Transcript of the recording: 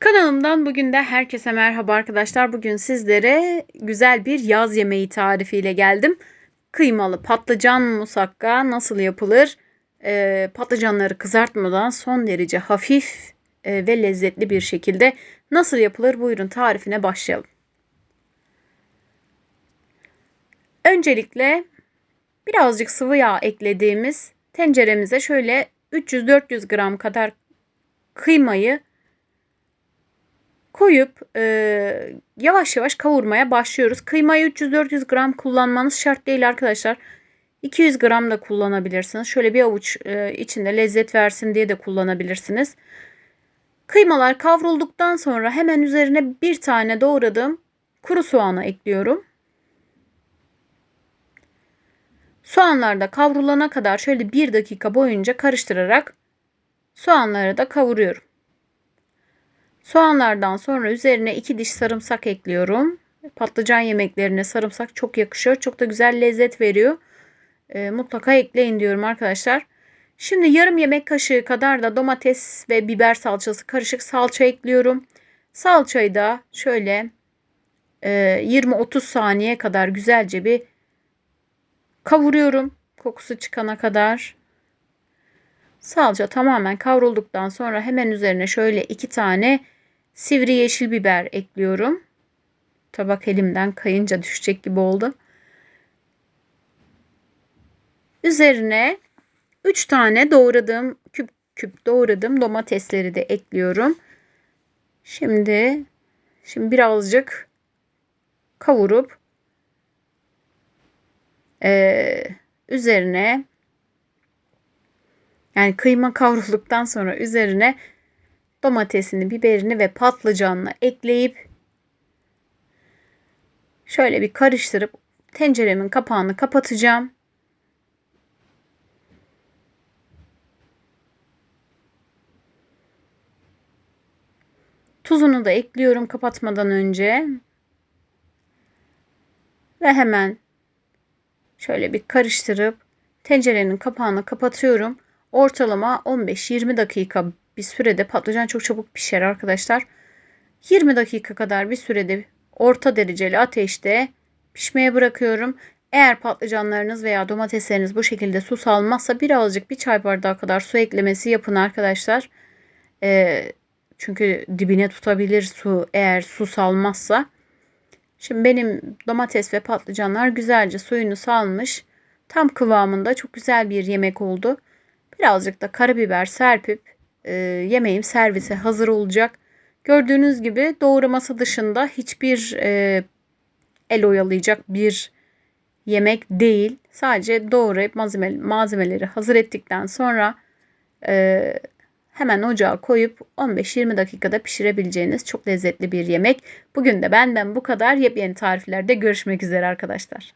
Kanalımdan bugün de herkese merhaba arkadaşlar. Bugün sizlere güzel bir yaz yemeği tarifiyle geldim. Kıymalı patlıcan musakka nasıl yapılır? Ee, patlıcanları kızartmadan son derece hafif e, ve lezzetli bir şekilde nasıl yapılır? Buyurun tarifine başlayalım. Öncelikle birazcık sıvı yağ eklediğimiz tenceremize şöyle 300-400 gram kadar kıymayı koyup e, yavaş yavaş kavurmaya başlıyoruz. Kıymayı 300-400 gram kullanmanız şart değil arkadaşlar. 200 gram da kullanabilirsiniz. Şöyle bir avuç e, içinde lezzet versin diye de kullanabilirsiniz. Kıymalar kavrulduktan sonra hemen üzerine bir tane doğradığım kuru soğanı ekliyorum. Soğanlar da kavrulana kadar şöyle bir dakika boyunca karıştırarak soğanları da kavuruyorum. Soğanlardan sonra üzerine iki diş sarımsak ekliyorum. Patlıcan yemeklerine sarımsak çok yakışıyor. Çok da güzel lezzet veriyor. E, mutlaka ekleyin diyorum arkadaşlar. Şimdi yarım yemek kaşığı kadar da domates ve biber salçası karışık salça ekliyorum. Salçayı da şöyle e, 20-30 saniye kadar güzelce bir kavuruyorum. Kokusu çıkana kadar. Salça tamamen kavrulduktan sonra hemen üzerine şöyle iki tane sivri yeşil biber ekliyorum. Tabak elimden kayınca düşecek gibi oldu. Üzerine 3 tane doğradığım küp küp doğradığım domatesleri de ekliyorum. Şimdi şimdi birazcık kavurup e, üzerine yani kıyma kavrulduktan sonra üzerine domatesini, biberini ve patlıcanını ekleyip şöyle bir karıştırıp tenceremin kapağını kapatacağım. Tuzunu da ekliyorum kapatmadan önce. Ve hemen şöyle bir karıştırıp tencerenin kapağını kapatıyorum. Ortalama 15-20 dakika bir sürede patlıcan çok çabuk pişer arkadaşlar. 20 dakika kadar bir sürede orta dereceli ateşte pişmeye bırakıyorum. Eğer patlıcanlarınız veya domatesleriniz bu şekilde su salmazsa birazcık bir çay bardağı kadar su eklemesi yapın arkadaşlar. Ee, çünkü dibine tutabilir su eğer su salmazsa. Şimdi benim domates ve patlıcanlar güzelce suyunu salmış. Tam kıvamında çok güzel bir yemek oldu. Birazcık da karabiber serpip e, yemeğim servise hazır olacak. Gördüğünüz gibi doğraması dışında hiçbir e, el oyalayacak bir yemek değil. Sadece doğrayıp malzeme, malzemeleri hazır ettikten sonra e, hemen ocağa koyup 15-20 dakikada pişirebileceğiniz çok lezzetli bir yemek. Bugün de benden bu kadar. Yepyeni tariflerde görüşmek üzere arkadaşlar.